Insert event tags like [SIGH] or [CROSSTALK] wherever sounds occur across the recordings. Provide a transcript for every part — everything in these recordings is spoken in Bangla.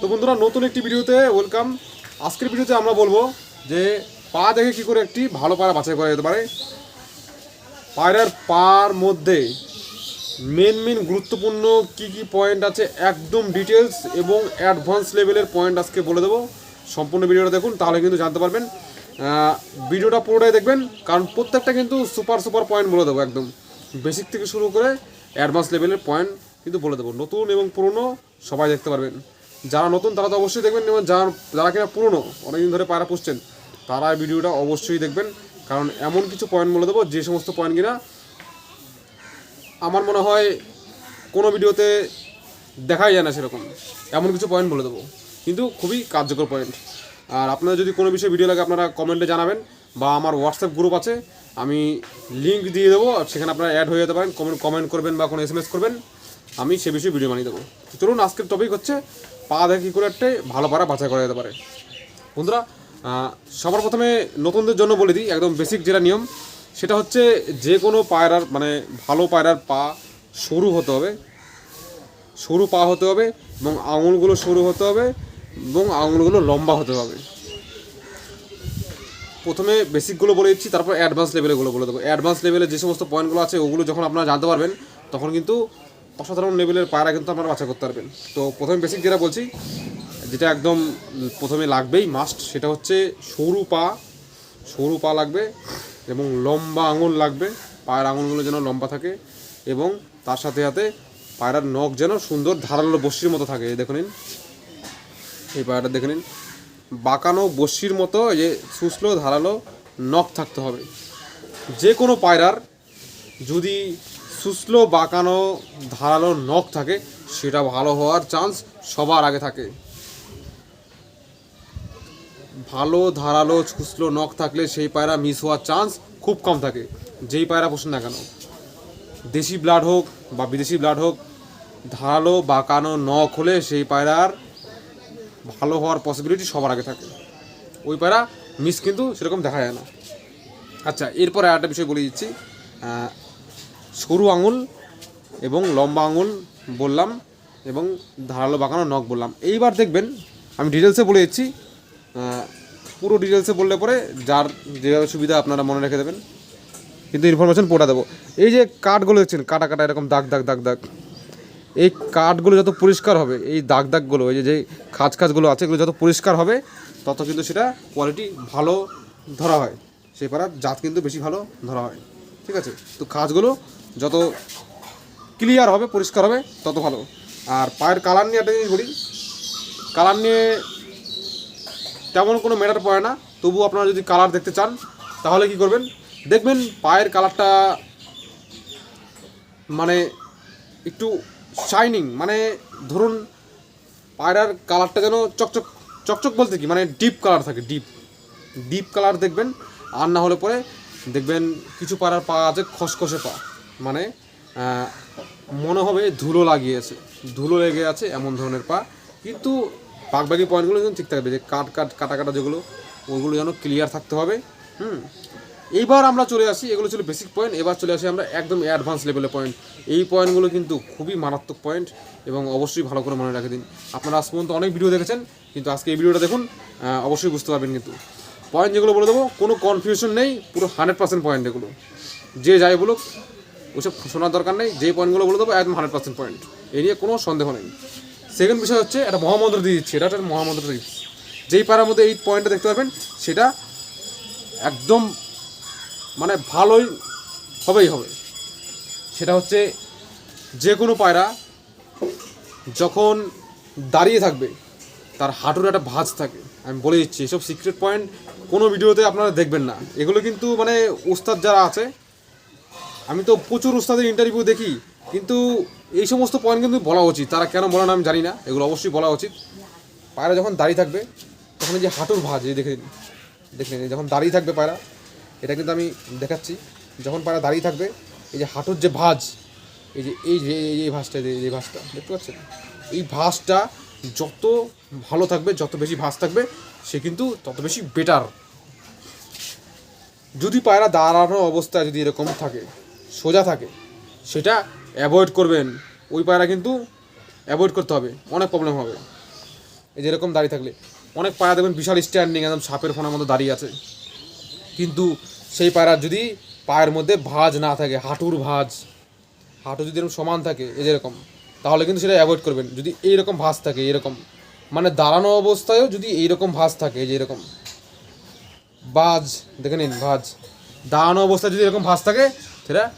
তো বন্ধুরা, নতুন একটি ভিডিওতে ওয়েলকাম আজকের ভিডিওতে আমরা বলব যে পা দেখে কি করে একটি ভালো পায়রা বাছাই করা যেতে পারে। পায়রার পার মধ্যে মেন মেন গুরুত্বপূর্ণ কি কি পয়েন্ট আছে একদম ডিটেলস এবং অ্যাডভান্স লেভেলের পয়েন্ট আজকে বলে দেবো। সম্পূর্ণ ভিডিওটা দেখুন, তাহলে কিন্তু জানতে পারবেন। ভিডিওটা পুরোটাই দেখবেন, কারণ প্রত্যেকটা কিন্তু সুপার সুপার পয়েন্ট বলে দেবো একদম। বেসিক থেকে শুরু করে অ্যাডভান্স লেভেলের পয়েন্ট কিন্তু বলে দেবো। নতুন এবং পুরনো সবাই দেখতে পারবেন। যারা নতুন, তারা তো অবশ্যই দেখবেন, এবং যারা যারা কিনা পুরনো, অনেকদিন ধরে পায়রা পুষছেন, তারা ভিডিওটা অবশ্যই দেখবেন। কারণ এমন কিছু পয়েন্ট বলে দেবো, যে সমস্ত পয়েন্ট কিনা আমার মনে হয় কোনো ভিডিওতে দেখাই যায় না সেরকম। এমন কিছু পয়েন্ট বলে দেবো। কিন্তু খুবই কার্যকর পয়েন্ট আর আপনাদের যদি কোনো বিষয়ে ভিডিও লাগে, আপনারা কমেন্টে জানাবেন, বা আমার হোয়াটসঅ্যাপ গ্রুপ আছে, আমি লিঙ্ক দিয়ে দেবো সেখানে আপনারা অ্যাড হয়ে যেতে পারেন কমেন্ট কমেন্ট করবেন, বা কোনো এস করবেন, আমি সে বিষয়ে ভিডিও বানিয়ে দেবো। চলুন, আজকের টপিক হচ্ছে পা দেখে কী করে একটা ভালো পাড়া বাছাই করা যেতে পারে। বন্ধুরা সবার প্রথমে নতুনদের জন্য বলে দিই, একদম বেসিক যেটা নিয়ম, সেটা হচ্ছে যে কোনো পায়রার মানে ভালো পায়রার পা সরু হতে হবে, সরু পা হতে হবে এবং আঙুলগুলো সরু হতে হবে এবং আঙুলগুলো লম্বা হতে হবে। প্রথমে বেসিকগুলো বলে দিচ্ছি, তারপর অ্যাডভান্স লেভেলগুলো বলে দেবো। অ্যাডভান্স লেভেলে যে সমস্ত পয়েন্টগুলো আছে, ওগুলো যখন আপনারা জানতে পারবেন, তখন কিন্তু অসাধারণ লেভেলের পায়রা কিন্তু আপনারা বাছা করতে পারবেন। তো প্রথমে বেসিক যেটা বলছি, যেটা একদম প্রথমে লাগবেই মাস্ট সেটা হচ্ছে সরু পা সরু পা লাগবে এবং লম্বা আঙুল লাগবে, পায়ের আঙুলগুলো যেন লম্বা থাকে এবং তার সাথে সাথে পায়রার নখ যেন সুন্দর ধারালো বসির মতো থাকে। দেখে নিন, এই পায়রাটা দেখে নিন, বাঁকানো বসির মতো যে সুসলো ধারালো নখ থাকতে হবে। যে কোনো পায়রার যদি সুসলো বাঁকানো, ধারালো নখ থাকে, সেটা ভালো হওয়ার চান্স সবার আগে থাকে। ভালো, ধারালো ছুসলো নখ থাকলে সেই পায়রা মিস হওয়ার চান্স খুব কম থাকে। যেই পায়রা পোষেন না কেন? দেশি ব্লাড হোক বা বিদেশি ব্লাড হোক, ধারালো, বাঁকানো নখ হলে সেই পায়রার ভালো হওয়ার পসিবিলিটি সবার আগে থাকে। ওই পায়রা মিস কিন্তু সেরকম দেখা যায় না। আচ্ছা এরপরে আরেকটা বিষয় বলে দিচ্ছি। সরু আঙুল এবং লম্বা আঙুল বললাম এবং ধারালো বাঁকানো নখ বললাম। এইবার দেখবেন, আমি ডিটেলসে বলে দিচ্ছি পুরো ডিটেলসে বললে পরে যার যেভাবে সুবিধা আপনারা মনে রেখে দেবেন। কিন্তু ইনফরমেশন পড়া দেবো। এই যে কাঠগুলো দেখছেন, কাটা কাটা এরকম দাগ দাগ দাগ দাগ। এই কাঠগুলো যত পরিষ্কার হবে, এই দাগ, দাগগুলো, এই যে খাঁজ, খাঁজগুলো আছে, এগুলো যত পরিষ্কার হবে, তত কিন্তু সেটা কোয়ালিটি ভালো ধরা হয়। সেই পাড়ার জাত কিন্তু বেশি ভালো ধরা হয়। ঠিক আছে? তো খাঁজগুলো যত ক্লিয়ার হবে, পরিষ্কার হবে, তত ভালো। আর পায়ের কালার নিয়ে একটা জিনিস বলি কালার নিয়ে তেমন কোনো ম্যাটার পড়ে না। তবু আপনারা যদি কালার দেখতে চান, তাহলে কি করবেন? দেখবেন পায়ের কালারটা মানে একটু শাইনিং মানে ধরুন পায়রার কালারটা যেন চকচক চকচক বলতে কি? মানে ডিপ কালার থাকে ডিপ ডিপ কালার দেখবেন, আর না হলে পরে দেখবেন কিছু পায়রার পা আছে খসখসে পা। মানে মনে হবে ধুলো লাগিয়েছে। ধুলো লেগে আছে এমন ধরনের পা। কিন্তু বাকি পয়েন্টগুলো যেন ঠিক থাকবে, যে কাট কাট, কাটা কাটা যেগুলো ওইগুলো যেন ক্লিয়ার থাকতে হবে। হুম? এইবার আমরা চলে আসি, এগুলো ছিল বেসিক পয়েন্ট এবার চলে আসি আমরা একদম অ্যাডভান্স লেভেলের পয়েন্ট এই পয়েন্টগুলো কিন্তু খুবই মারাত্মক পয়েন্ট এবং অবশ্যই ভালো করে মনে রাখে দিন। আপনারা আজ পর্যন্ত অনেক ভিডিও দেখেছেন, কিন্তু আজকে এই ভিডিওটা দেখুন অবশ্যই বুঝতে পারবেন কিন্তু। পয়েন্ট যেগুলো বলে দেবো, কোনো কনফিউশন নেই, পুরো হান্ড্রেড পার্সেন্ট পয়েন্ট এগুলো। যে যাই বলুক ওসব শোনার দরকার নেই, যেই পয়েন্টগুলো বলে দেবো, একদম হান্ড্রেড পার্সেন্ট পয়েন্ট এই নিয়ে কোনো সন্দেহ নেই। সেকেন্ড বিষয় হচ্ছে একটা মহামন্ত্র দিয়ে দিচ্ছি, এটা একটা মহামন্ত্র টিপস যেই পাড়ার মধ্যে এই পয়েন্টটা দেখতে পাবেন, সেটা একদম মানে ভালোই হবেই হবে। সেটা হচ্ছে যে কোনো পায়রা যখন দাঁড়িয়ে থাকবে, তার হাঁটুর একটা ভাঁজ থাকে। আমি বলে দিচ্ছি, এসব সিক্রেট পয়েন্ট কোনো ভিডিওতে আপনারা দেখবেন না। এগুলো কিন্তু মানে উস্তাদ যারা আছে আমি তো প্রচুর উস্তাদের ইন্টারভিউ দেখি, কিন্তু এই সমস্ত পয়েন্ট কিন্তু বলা উচিত। তারা কেন বলে না আমি জানি না, এগুলো অবশ্যই বলা উচিত। পায়রা যখন দাঁড়িয়ে থাকবে, তখন যে হাঁটুর ভাঁজ, এই দেখে নিন দেখে নিন যখন দাঁড়িয়ে থাকবে পায়রা, এটা কিন্তু আমি দেখাচ্ছি, যখন পায়রা দাঁড়িয়ে থাকবে, এই যে হাঁটুর যে ভাঁজ, এই যে এই যে, এই ভাঁজটা এই ভাঁজটা, দেখতে পাচ্ছেন? এই ভাঁজটা যত ভালো থাকবে, যত বেশি ভাঁজ থাকবে, সে কিন্তু তত বেশি বেটার যদি পায়রা দাঁড়ানো অবস্থায় যদি এরকম থাকে সোজা থাকে। সেটা অ্যাভয়েড করবেন। ওই পায়রা কিন্তু অ্যাভয়েড করতে হবে। অনেক প্রবলেম হবে। এই যেরকম দাঁড়িয়ে থাকলে। অনেক পায়রা দেখবেন বিশাল স্ট্যান্ডিং একদম সাপের ফোনার মতো দাঁড়িয়ে আছে। কিন্তু সেই পায়রার যদি পায়ের মধ্যে ভাঁজ না থাকে, হাঁটুর ভাঁজ, হাঁটু যদি এরকম সমান থাকে, এই যেরকম তাহলে কিন্তু সেটা অ্যাভয়েড করবেন। যদি এইরকম ভাঁজ থাকে এরকম মানে দাঁড়ানো অবস্থায়ও যদি এইরকম ভাঁজ থাকে যে এরকম বাজ দেখে নিন, ভাঁজ দাঁড়ানো অবস্থায় যদি এরকম ভাঁজ থাকে, সেটা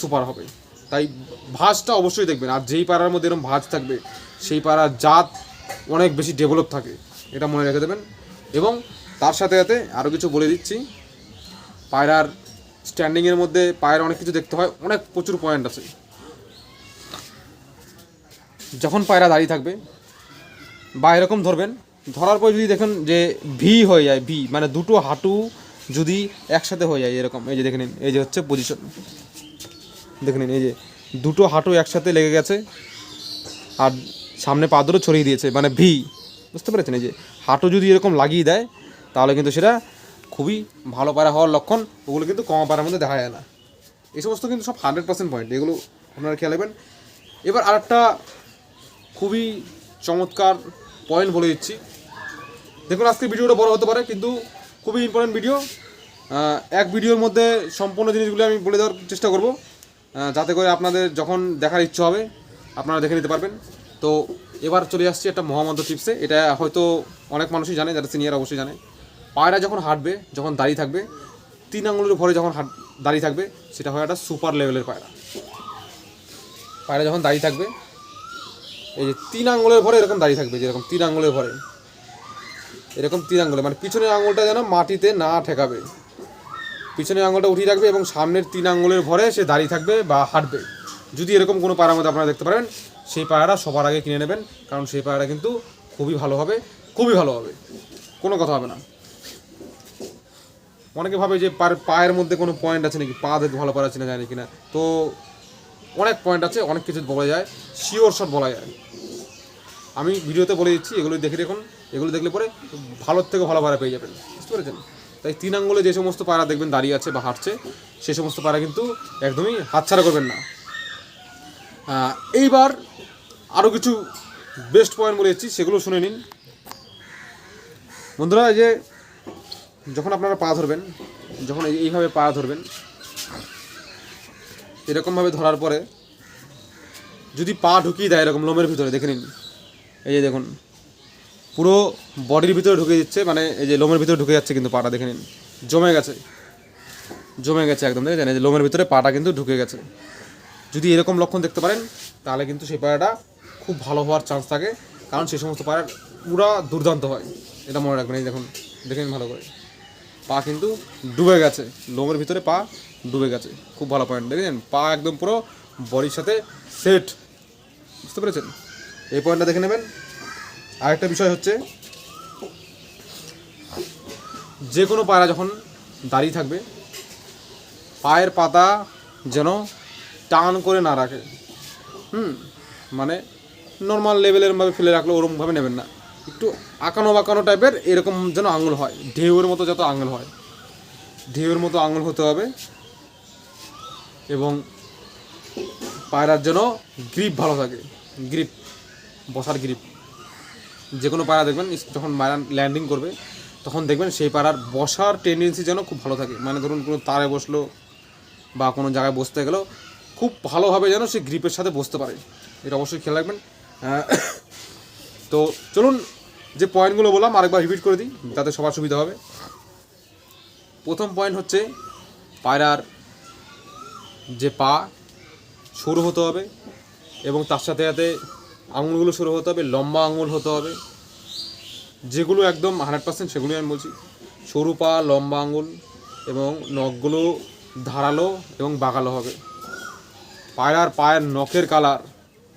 সুপার হবে। তাই ভাঁজটা অবশ্যই দেখবেন। আর যেই পাড়ার মধ্যে এরকম ভাঁজ থাকবে, সেই পাড়ার জাত অনেক বেশি ডেভেলপ থাকে। এটা মনে রেখে দেবেন। এবং তার সাথে সাথে আরও কিছু বলে দিচ্ছি। পায়রার স্ট্যান্ডিংয়ের মধ্যে পায়ের অনেক কিছু দেখতে হয়। অনেক প্রচুর পয়েন্ট আছে। যখন পায়রা দাঁড়িয়ে থাকবে, বা এরকম ধরবেন, ধরার পর যদি দেখেন যে ভি হয়ে যায়, ভি মানে দুটো হাঁটু যদি একসাথে হয়ে যায় এরকম, এই যে দেখে নিন, এই যে হচ্ছে পজিশন দেখে নিন, এই যে দুটো হাঁটু একসাথে লেগে গেছে, আর সামনে পা দুটো ছড়িয়ে দিয়েছে মানে ভি বুঝতে পেরেছেন? এই যে হাঁটু যদি এরকম লাগিয়ে দেয়, তাহলে কিন্তু সেটা খুবই ভালো পায়রা হওয়ার লক্ষণ, ওগুলো কিন্তু কম পায়রার মধ্যে দেখা যায় না। এই সমস্ত কিন্তু সব হান্ড্রেড পার্সেন্ট পয়েন্ট এগুলো আপনারা খেয়াল রাখবেন। এবার আরেকটা খুবই চমৎকার পয়েন্ট বলে দিচ্ছি। দেখুন আজকে ভিডিওটা বড় হতে পারে, কিন্তু খুবই ইম্পর্টেন্ট ভিডিও এক ভিডিওর মধ্যে সম্পূর্ণ জিনিসগুলো আমি বলে দেওয়ার চেষ্টা করব। যাতে করে আপনাদের যখন দেখার ইচ্ছে হবে, আপনারা দেখে নিতে পারবেন। তো এবার চলে আসছি একটা মহামন্ত্র টিপসে এটা হয়তো অনেক মানুষই জানে, যারা সিনিয়র অবশ্যই জানে। পায়রা যখন হাঁটবে, যখন দাঁড়িয়ে থাকবে, তিন আঙুলের ভরে যখন হাঁট, দাঁড়িয়ে থাকবে, সেটা হয় একটা সুপার লেভেলের পায়রা। পায়রা যখন দাঁড়িয়ে থাকবে, এই যে তিন আঙ্গুলের ভরে এরকম দাঁড়িয়ে থাকবে, যেরকম তিন আঙ্গুলের ভরে এরকম তিন আঙ্গুলে মানে পিছনের আঙুলটা যেন মাটিতে না ঠেকাবে। পিছনের আঙুলটা উঠিয়ে রাখবে এবং সামনের তিন আঙ্গুলের ভরে সে দাঁড়িয়ে থাকবে বা হাঁটবে। যদি এরকম কোনো পায়রার মধ্যে আপনারা দেখতে পারেন, সেই পায়রাটা সবার আগে কিনে নেবেন, কারণ সেই পায়রাটা কিন্তু খুবই ভালো হবে, খুবই ভালো হবে। কোনো কথা হবে না। অনেকে ভাবে যে পায়ের মধ্যে কোনো পয়েন্ট আছে নাকি? পা দেখে ভালো পারা চিনা যায় নাকি না? তো অনেক পয়েন্ট আছে, অনেক কিছু বলা যায় শিওর শট বলা যায়। আমি ভিডিওতে বলে দিচ্ছি এগুলো দেখে দেখুন। এগুলো দেখলে পরে ভালোর থেকে ভালো পায়রা পেয়ে যাবেন, বুঝতে পেরেছেন? তাই তিন আঙ্গুলে যে সমস্ত পায়রা দেখবেন দাঁড়িয়ে আছে বা হাঁটছে, সে সমস্ত পায়রা কিন্তু একদমই হাতছাড়া করবেন না। এইবার আরও কিছু বেস্ট পয়েন্ট বলে এসেছি সেগুলো শুনে নিন। বন্ধুরা যে যখন আপনারা পা ধরবেন, যখন এই- এইভাবে পা ধরবেন, এরকমভাবে ধরার পরে যদি পা ঢুকিয়ে দেয় এরকম লোমের ভিতরে, দেখে নিন। এই যে দেখুন পুরো বডির ভিতরে ঢুকে দিচ্ছে মানে এই যে লোমের ভিতরে ঢুকে যাচ্ছে কিন্তু পাটা দেখে নিন। জমে গেছে। জমে গেছে একদম, দেখেছেন? এই যে লোমের ভিতরে পাটা কিন্তু ঢুকে গেছে। যদি এরকম লক্ষণ দেখতে পারেন, তাহলে কিন্তু সেই পায়রাটা খুব ভালো হওয়ার চান্স থাকে, কারণ সেই সমস্ত পায়রা পুরা দুর্দান্ত হয়। এটা মনে রাখবেন, এই দেখুন, দেখে নিন ভালো করে। পা কিন্তু ডুবে গেছে। লোমের ভিতরে পা ডুবে গেছে। খুব ভালো পয়েন্ট দেখেছেন? পা একদম পুরো বডির সাথে সেট বুঝতে পেরেছেন? এই পয়েন্টটা দেখে নেবেন। আরেকটা বিষয় হচ্ছে, যে কোনো পায়রা যখন দাঁড়িয়ে থাকবে, পায়ের পাতা যেন টান করে না রাখে। হুম মানে নর্মাল লেভেলের ভাবে ফেলে রাখলে ওরকমভাবে নেবেন না। একটু আঁকানো বাঁকানো টাইপের এরকম যেন আঙুল হয়, ঢেউয়ের মতো যত আঙুল হয়, ঢেউয়ের মতো আঙুল হতে হবে এবং পায়রার যেন গ্রিপ ভালো থাকে গ্রিপ বসার গ্রিপ যে কোনো পায়রা দেখবেন যখন পায়রা ল্যান্ডিং করবে, তখন দেখবেন সেই পায়রার বসার টেন্ডেন্সি যেন খুব ভালো থাকে। মানে ধরুন কোনো তারে বসল বা কোনো জায়গায় বসতে গেলেও খুব ভালোভাবে যেন সে গ্রিপের সাথে বসতে পারে। এটা অবশ্যই খেয়াল রাখবেন। [COUGHS] তো চলুন, যে পয়েন্টগুলো বললাম, আরেকবার রিপিট করে দিই তাতে সবার সুবিধা হবে। প্রথম পয়েন্ট হচ্ছে পায়রার যে পা, সরু হতে হবে এবং তার সাথে সাথে আঙুলগুলো সরু হতে হবে, লম্বা আঙুল হতে হবে। যেগুলো একদম হান্ড্রেড পার্সেন্ট সেগুলোই আমি বলছি। সরু পা, লম্বা আঙুল এবং নখগুলো ধারালো এবং বাঁকালো হবে। পায়রার পায়ের নখের কালার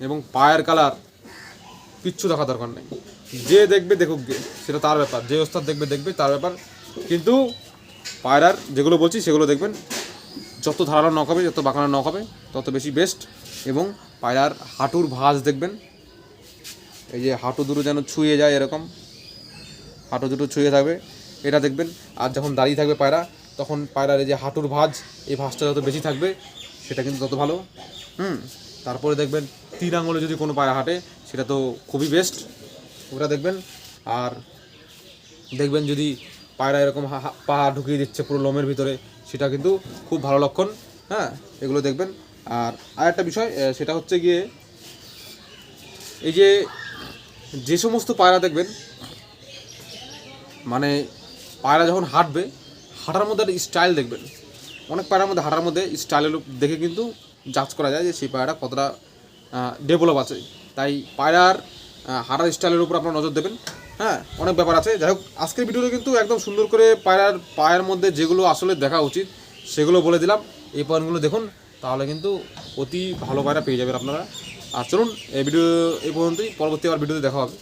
এবং পায়ের কালার কিচ্ছু দেখা দরকার নেই। যে দেখবে দেখুক সেটা তার ব্যাপার। যে ওস্তাদ দেখবে দেখবে তার ব্যাপার। কিন্তু পায়রার যেগুলো বলছি সেগুলো দেখবেন, যত ধারালো নখ হবে, যত বাঁকানো নখ হবে, তত বেশি বেস্ট এবং পায়রার হাঁটুর ভাঁজ দেখবেন। এই যে হাঁটু দুটো যেন ছুঁয়ে যায় এরকম, হাঁটু দুটো ছুঁয়ে থাকবে, এটা দেখবেন। আর যখন দাঁড়িয়ে থাকবে পায়রা, তখন পায়রার এই যে হাঁটুর ভাঁজ, এই ভাঁজটা যত বেশি থাকবে, সেটা কিন্তু তত ভালো। হুম, তারপরে দেখবেন, তিন আঙুলে যদি কোনো পায়রা হাঁটে, সেটা তো খুবই বেস্ট ওটা দেখবেন, আর দেখবেন যদি পায়রা এরকম পা ঢুকিয়ে দিচ্ছে পুরো লোমের ভিতরে, সেটা কিন্তু খুব ভালো লক্ষণ। হ্যাঁ এগুলো দেখবেন। আর আর একটা বিষয় সেটা হচ্ছে গিয়ে, এই যে যে সমস্ত পায়রা দেখবেন মানে পায়রা যখন হাঁটবে, হাঁটার মধ্যে একটা স্টাইল দেখবেন। অনেক পায়রার মধ্যে, হাঁটার মধ্যে স্টাইলের দেখে কিন্তু জাজ করা যায় যে সেই পায়রাটা কতটা ডেভেলপ আছে। তাই পায়রার হাঁটার স্টাইলের উপর আপনারা নজর দেবেন। হ্যাঁ অনেক ব্যাপার আছে। যাই হোক, আজকের ভিডিওতে কিন্তু একদম সুন্দর করে পায়রার পায়ের মধ্যে যেগুলো আসলে দেখা উচিত, সেগুলো বলে দিলাম। এই পয়েন্টগুলো দেখুন, তাহলে কিন্তু অতি ভালো পায়রা পেয়ে যাবেন আপনারা। আর চলুন এই ভিডিও এই পর্যন্তই। পরবর্তী আবার ভিডিওতে দেখা হবে।